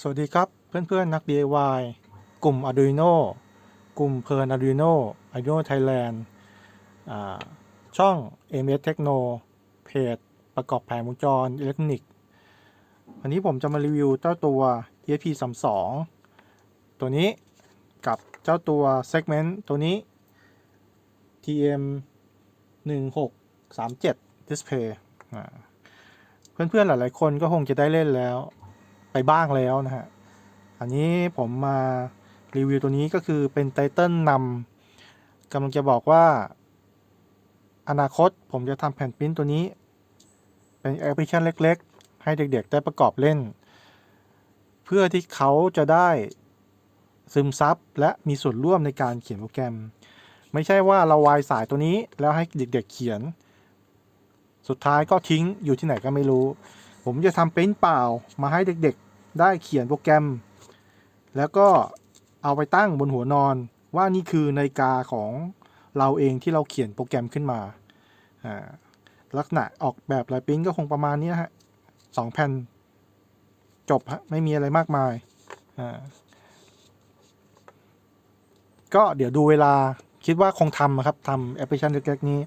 สวัสดีครับเพื่อนๆนัก DIY กลุ่ม Arduino กลุ่มเพลิน Arduino Arduino Thailand ช่อง MS Techno เพจประกอบแผงวงจรอิเล็กทรอนิกส์วันนี้ผมจะมารีวิวเจ้าตัว ESP32 ตัวนี้กับเจ้าตัว Segment ตัวนี้ TM 1637 Display อ่าเพื่อนๆหลายๆคนก็คงจะได้เล่นแล้ว ไปบ้างแล้วนะฮะ อันนี้ผมมารีวิวตัวนี้ก็คือเป็นไตเติลนำกำลังจะบอกว่า อนาคตผมจะทำแผ่นปริ้นตัวนี้ เป็นแอปพลิเคชันเล็ก ๆ ให้เด็กๆ ได้ประกอบเล่น เพื่อที่เขาจะได้ซึมซับและมีส่วนร่วมในการเขียนโปรแกรม ไม่ใช่ว่าเราวายสายตัวนี้แล้วให้เด็กๆเขียน สุดท้ายก็ทิ้งอยู่ที่ไหนก็ไม่รู้ ผมจะทำเปริ้นเปล่ามาให้เด็กๆ ได้เขียนโปรแกรม แล้วก็เอาไปตั้งบนหัวนอน ว่านี่คือนาฬิกาของเราเองที่เราเขียนโปรแกรมขึ้นมาลักษณะออกแบบลายปิ้นก็คงประมาณนี้ฮะสองแผ่นจบฮะไม่มีอะไรมากมายก็เดี๋ยวดูเวลาคิดว่าคงทำนะครับทำแอปพลิเคชันเล็กๆนี้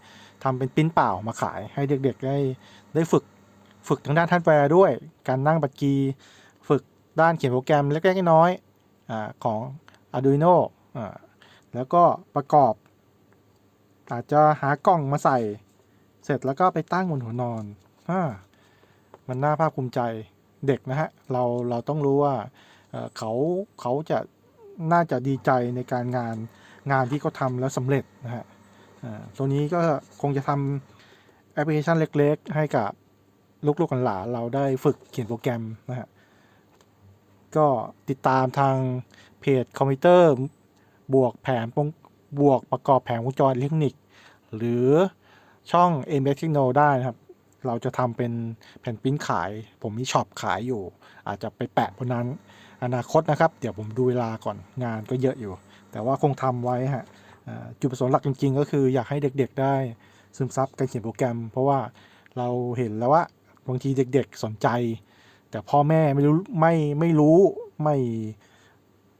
ทำเป็นปิ้นเปล่ามาขายให้เด็กๆได้ได้ฝึกฝึกทางด้านฮาร์ดแวร์ด้วย การนั่งบัตรกี ด้านเขียนโปรแกรมเล็กๆน้อยๆของ Arduino แล้วก็ประกอบ อาจจะหากล่องมาใส่ เสร็จแล้วก็ไปตั้งบนหัวนอนอมันน่าภาคภูมิใจเด็กนะฮะ เราเราต้องรู้ว่าเขาเขาจะน่าจะดีใจในการงานงานที่เขาทำแล้วสำเร็จนะฮะตัวนี้ก็คงจะทำแอปพลิเคชันเล็กๆ ให้กับลูกๆหลานเราได้ฝึกเขียนโปรแกรมนะฮะ ก็ติดตามทางเพจคอมพิวเตอร์ บวกแผงวงบวกประกอบแผงวงจรอิเล็กทรอนิกส์หรือช่อง m s t e c h n o ได้นะครับ เราจะทำเป็นแผ่นปิ้นขาย ผมมีช็อปขายอยู่ อาจจะไปแปะบนนั้นอนาคตนะครับ เดี๋ยวผมดูเวลาก่อนงานก็เยอะอยู่ แต่ว่าคงทำไว้ฮะจุดประสงค์หลักจริงๆ ก็คืออยากให้เด็กๆได้ซึมซับการเขียนโปรแกรม เพราะว่าเราเห็นแล้วว่าบางทีเด็กๆสนใจ แต่พ่อแม่ไม่รู้ไม่ไม่รู้ไม่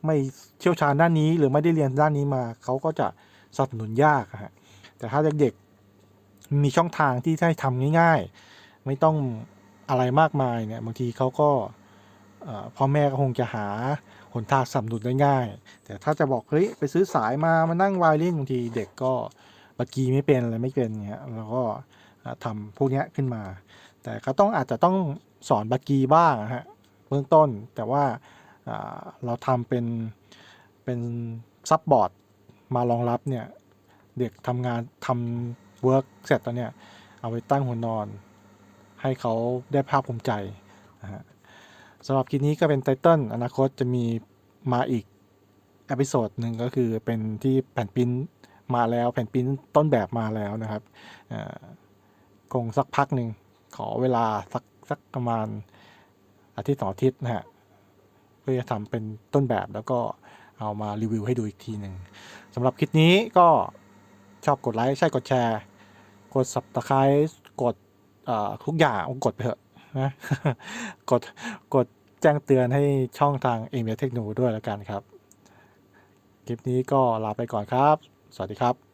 ไม่เชี่ยวชาญด้านนี้หรือไม่ได้เรียนด้านนี้มา เขาก็จะสนับสนุนยากฮะแต่ถ้าเด็กๆมีช่องทางที่ให้ทำง่าย ๆ ไม่ต้องอะไรมากมายเนี่ยบางทีเขาก็พ่อแม่ก็คงจะหาหนทางสนับสนุนได้ง่าย แต่ถ้าจะบอกเฮ้ยไปซื้อสายมามานั่งวายเล่นบางทีเด็กก็บักีไม่เป็นอะไรไม่เป็นเงี้ยแล้วก็เอ่อทำพวกนี้ขึ้นมา แต่เขาต้องอาจจะต้องสอนบักกีบ้างนะฮะเบื้องต้นแต่ว่าเราทำเป็นเป็นซับบอร์ดมารองรับเนี่ย เด็กทำงานทำเวิร์กเสร็จแล้วเนี่ยเอาไปตั้งหัวนอน ให้เขาได้ภาพภูมิใจนะฮะสำหรับคลิปนี้ก็เป็นไตเติลอนาคตจะมีมาอีกอพิโซดหนึ่งก็คือเป็นที่แผ่นปิ้นมาแล้วแผ่นปิ้นต้นแบบมาแล้วนะครับคงสักพักหนึ่ง ขอเวลาสักสักประมาณอาทิตย์สองอาทิตย์นะฮะเพื่อจะทำเป็นต้นแบบแล้วก็เอามารีวิวให้ดูอีกทีหนึ่งสำหรับคลิปนี้ก็ชอบกดไลค์ใช่กดแชร์ กด subscribe กดทุกอย่างกดไปเถอะนะกดกดแจ้งเตือนให้ช่องทางเอเมเทคโนด้วยแล้วกันครับ คลิปนี้ก็ลาไปก่อนครับ สวัสดีครับ